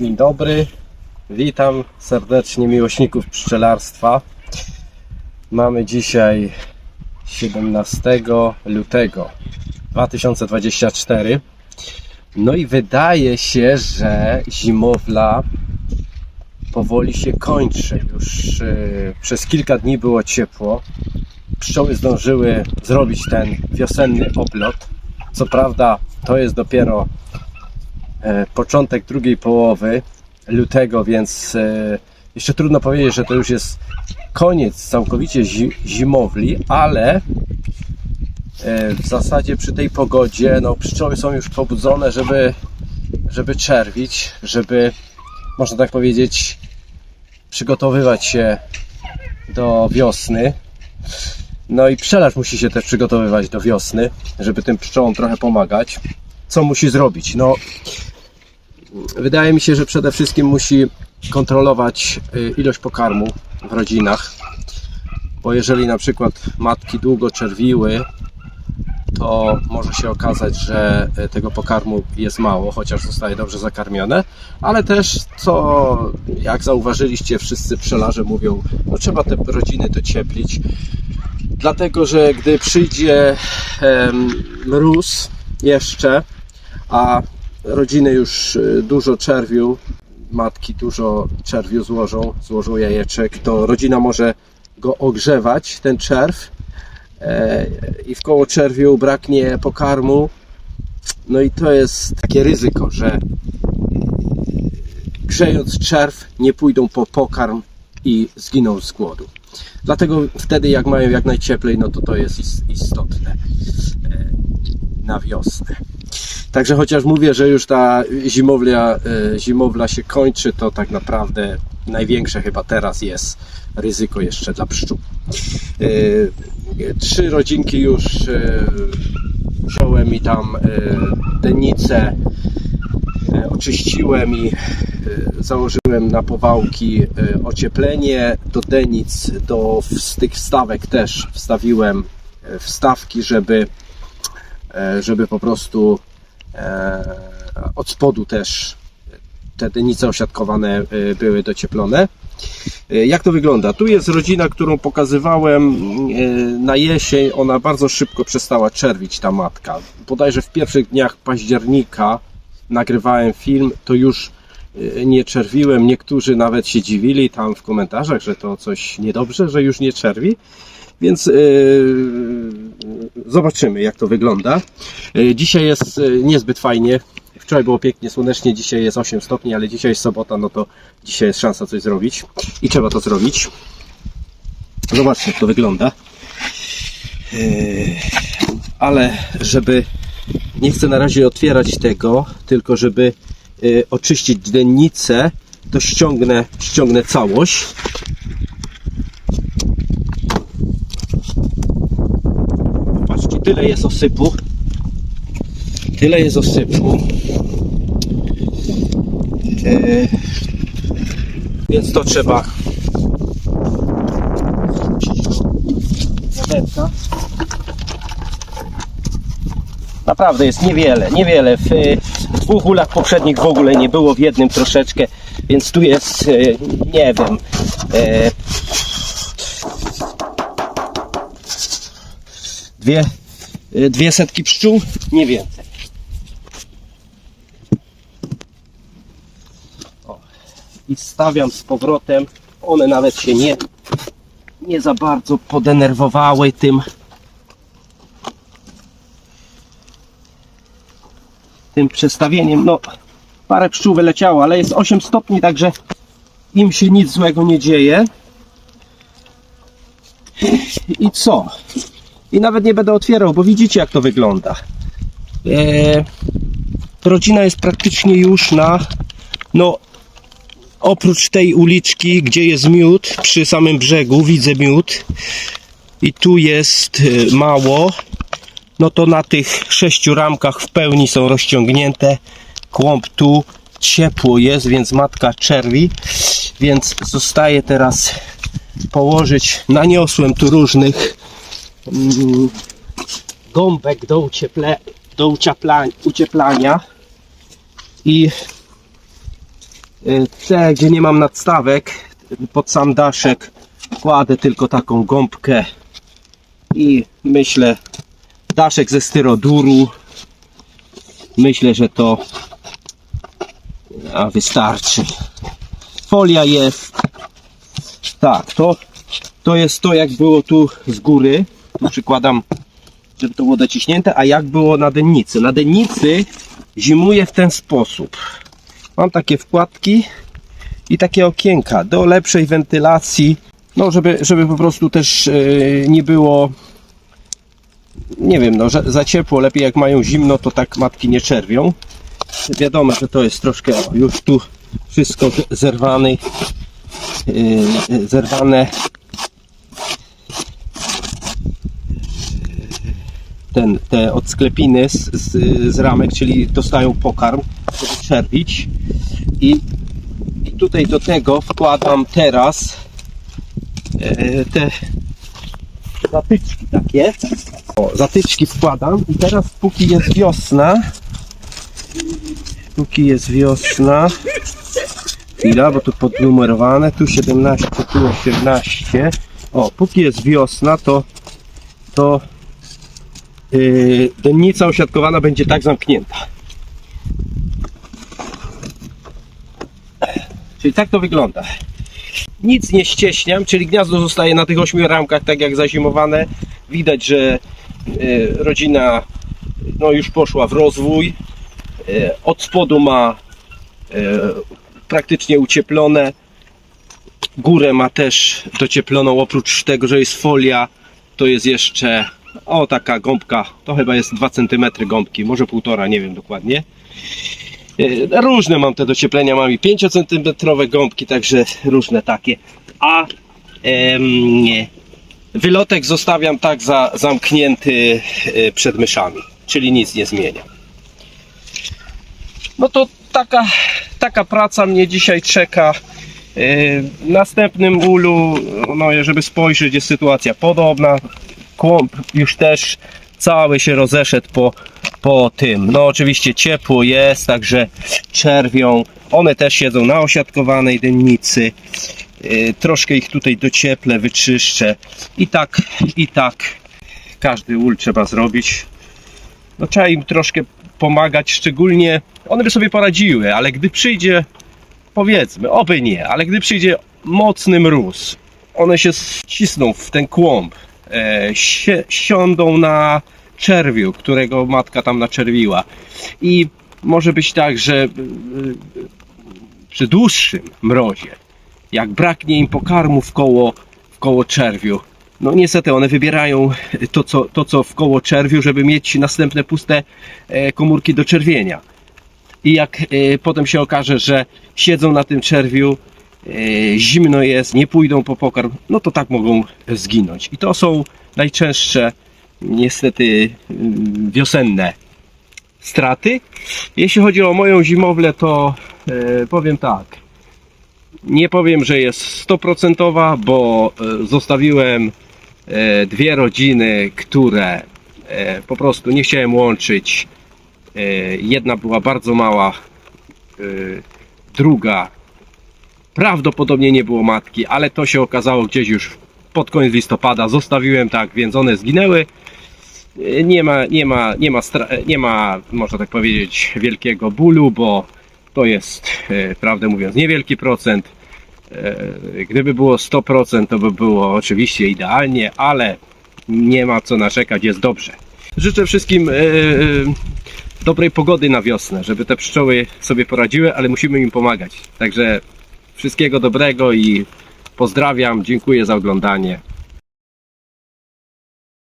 Dzień dobry, witam serdecznie miłośników pszczelarstwa. Mamy dzisiaj 17 lutego 2024. No i wydaje się, że zimowla powoli się kończy. Już yy, przez kilka dni było ciepło. Pszczoły zdążyły zrobić ten wiosenny oblot. Co prawda, to jest dopiero początek drugiej połowy lutego, więc e, jeszcze trudno powiedzieć, że to już jest koniec całkowicie zi- zimowli, ale e, w zasadzie przy tej pogodzie no, pszczoły są już pobudzone, żeby, żeby czerwić, żeby można tak powiedzieć przygotowywać się do wiosny. No i pszczelarz musi się też przygotowywać do wiosny, żeby tym pszczołom trochę pomagać. Co musi zrobić? No, wydaje mi się, że przede wszystkim musi kontrolować y, ilość pokarmu w rodzinach, bo jeżeli na przykład matki długo czerwiły, to może się okazać, że y, tego pokarmu jest mało, chociaż zostaje dobrze zakarmione, ale też co, jak zauważyliście, wszyscy pszczelarze mówią, no trzeba te rodziny docieplić, dlatego że gdy przyjdzie em, mróz jeszcze, a rodziny już y, dużo czerwiu, matki dużo czerwiu złożą, złożą jajeczek, to rodzina może go ogrzewać, ten czerw e, i w koło czerwiu braknie pokarmu. No i to jest takie ryzyko, że grzejąc czerw nie pójdą po pokarm i zginą z głodu. Dlatego wtedy jak mają jak najcieplej, no to to jest is- istotne e, na wiosnę. Także chociaż mówię, że już ta zimowlia, e, zimowla się kończy, to tak naprawdę największe chyba teraz jest ryzyko jeszcze dla pszczół. E, Trzy rodzinki już e, wziąłem i tam e, denicę e, oczyściłem i założyłem na powałki ocieplenie. Do denic, do z tych wstawek też wstawiłem wstawki, żeby, żeby po prostu od spodu też te denice osiadkowane e, były docieplone. E, Jak to wygląda? Tu jest rodzina, którą pokazywałem e, na jesień. Ona bardzo szybko przestała czerwić, ta matka. Bodajże w pierwszych dniach października nagrywałem film, to już e, nie czerwiłem. Niektórzy nawet się dziwili tam w komentarzach, że to coś niedobrze, że już nie czerwi. Więc e, zobaczymy, jak to wygląda. E, Dzisiaj jest e, niezbyt fajnie. Wczoraj było pięknie słonecznie, dzisiaj jest 8 stopni, ale dzisiaj jest sobota, no to dzisiaj jest szansa coś zrobić i trzeba to zrobić. Zobaczcie, jak to wygląda. Ale żeby nie chcę na razie otwierać tego, tylko żeby oczyścić dennicę, to ściągnę, ściągnę całość. Tyle jest osypu. Tyle jest osypu. E, więc to trzeba wiaderka. Naprawdę jest niewiele, niewiele. W, e, w dwóch ulach poprzednich w ogóle nie było, w jednym troszeczkę, więc tu jest, e, nie wiem, e, dwie, dwie setki pszczół, nie więcej. O. I stawiam z powrotem. One nawet się nie, nie za bardzo podenerwowały tym. Tym przestawieniem. No, parę pszczół wyleciało, ale jest 8 stopni, także im się nic złego nie dzieje. I co? I nawet nie będę otwierał, bo widzicie jak to wygląda. Eee, rodzina jest praktycznie już na, no oprócz tej uliczki, gdzie jest miód, przy samym brzegu widzę miód i tu jest e, mało, no to na tych sześciu ramkach w pełni są rozciągnięte. Kłąb tu, ciepło jest, więc matka czerwi, więc zostaje teraz położyć, naniosłem tu różnych gąbek do, ucieple, do uciepla, ucieplania i Y, Te, gdzie nie mam nadstawek, pod sam daszek kładę tylko taką gąbkę i myślę, daszek ze styroduru. Myślę, że to a wystarczy. Folia jest. Tak, to, to jest to, jak było tu z góry. Tu przykładam, żeby to było dociśnięte, a jak było na dennicy. Na dennicy zimuje w ten sposób. Mam takie wkładki i takie okienka do lepszej wentylacji. No, żeby, żeby po prostu też yy, nie było nie wiem, no, za ciepło, lepiej jak mają zimno, to tak matki nie czerwią. Wiadomo, że to jest troszkę już tu wszystko zerwany, yy, zerwane. Ten, te odsklepiny z, z, z ramek, czyli dostają pokarm, żeby czerwić. I, I tutaj do tego wkładam teraz yy, te zatyczki takie. O, zatyczki wkładam i teraz póki jest wiosna, póki jest wiosna, chwila, bo tu podnumerowane, tu 17, tu 18. O, póki jest wiosna, to to dennica osiadkowana będzie tak zamknięta. Czyli tak to wygląda. Nic nie ścieśniam, czyli gniazdo zostaje na tych ośmiu ramkach, tak jak zazimowane. Widać, że y, rodzina no, już poszła w rozwój. Y, Od spodu ma y, praktycznie ucieplone. Górę ma też docieploną, oprócz tego, że jest folia, to jest jeszcze o taka gąbka, to chyba jest 2 cm gąbki, może półtora, nie wiem dokładnie. E, Różne mam te docieplenia, mam i 5 cm gąbki, także różne takie. A em, nie. wylotek zostawiam tak za, zamknięty e, przed myszami, czyli nic nie zmienia. No to taka, taka praca mnie dzisiaj czeka. E, W następnym ulu, no żeby spojrzeć, jest sytuacja podobna. Kłąb już też cały się rozeszedł po, po tym. No oczywiście ciepło jest, także czerwią. One też siedzą na osiadkowanej dennicy. Yy, Troszkę ich tutaj docieplę, wyczyszczę. I tak, i tak każdy ul trzeba zrobić. No trzeba im troszkę pomagać, szczególnie one by sobie poradziły, ale gdy przyjdzie, powiedzmy, oby nie, ale gdy przyjdzie mocny mróz, one się ścisną w ten kłąb, siądą na czerwiu, którego matka tam naczerwiła. I może być tak, że e, przy dłuższym mrozie, jak braknie im pokarmu w koło, w koło czerwiu, no niestety one wybierają to co, to, co w koło czerwiu, żeby mieć następne puste e, komórki do czerwienia. I jak e, potem się okaże, że siedzą na tym czerwiu, e, zimno jest, nie pójdą po pokarm, no to tak mogą zginąć. I to są najczęstsze, niestety, mm, wiosenne straty. Jeśli chodzi o moją zimowlę, to e, powiem tak. Nie powiem, że jest stoprocentowa, bo e, zostawiłem e, dwie rodziny, które e, po prostu nie chciałem łączyć. E, Jedna była bardzo mała, e, druga prawdopodobnie nie było matki, ale to się okazało gdzieś już pod koniec listopada. Zostawiłem tak, więc one zginęły. Nie ma, nie ma, nie ma, nie ma, można tak powiedzieć, wielkiego bólu, bo to jest, e, prawdę mówiąc, niewielki procent. E, Gdyby było 100%, to by było oczywiście idealnie, ale nie ma co narzekać, jest dobrze. Życzę wszystkim e, dobrej pogody na wiosnę, żeby te pszczoły sobie poradziły, ale musimy im pomagać. Także wszystkiego dobrego i pozdrawiam, dziękuję za oglądanie.